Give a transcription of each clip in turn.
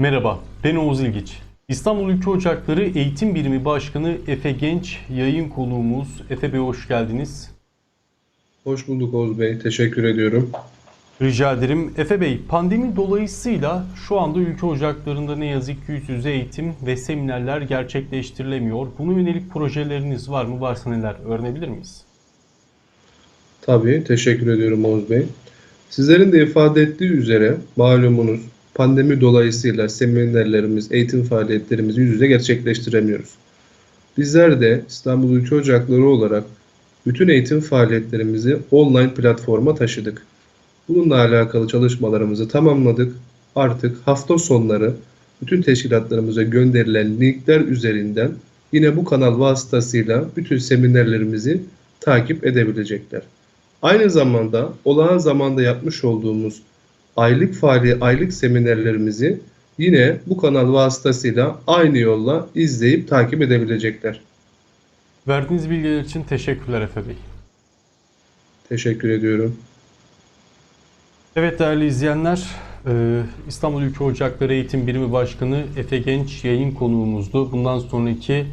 Merhaba, ben Oğuz İlgiç. İstanbul Ülke Ocakları Eğitim Birimi Başkanı Efe Genç yayın konuğumuz. Efe Bey hoş geldiniz. Hoş bulduk Oğuz Bey. Teşekkür ediyorum. Rica ederim. Efe Bey, pandemi dolayısıyla şu anda ülke ocaklarında ne yazık ki yüz yüze eğitim ve seminerler gerçekleştirilemiyor. Buna yönelik projeleriniz var mı? Varsa neler öğrenebilir miyiz? Tabii, teşekkür ediyorum Oğuz Bey. Sizlerin de ifade ettiği üzere malumunuz pandemi dolayısıyla seminerlerimiz, eğitim faaliyetlerimizi yüz yüze gerçekleştiremiyoruz. Bizler de İstanbul Ülke Ocakları olarak bütün eğitim faaliyetlerimizi online platforma taşıdık. Bununla alakalı çalışmalarımızı tamamladık. Artık hafta sonları bütün teşkilatlarımıza gönderilen linkler üzerinden yine bu kanal vasıtasıyla bütün seminerlerimizi takip edebilecekler. Aynı zamanda olağan zamanda yapmış olduğumuz aylık faaliyet, aylık seminerlerimizi yine bu kanal vasıtasıyla aynı yolla izleyip takip edebilecekler. Verdiğiniz bilgiler için teşekkürler Efe Bey. Teşekkür ediyorum. Evet değerli izleyenler, e, İstanbul Ülke Ocakları Eğitim Birimi Başkanı Efe Genç yayın konuğumuzdu. Bundan sonraki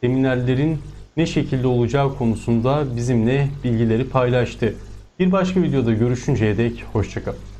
seminerlerin ne şekilde olacağı konusunda bizimle bilgileri paylaştı. Bir başka videoda görüşünceye dek hoşçakalın.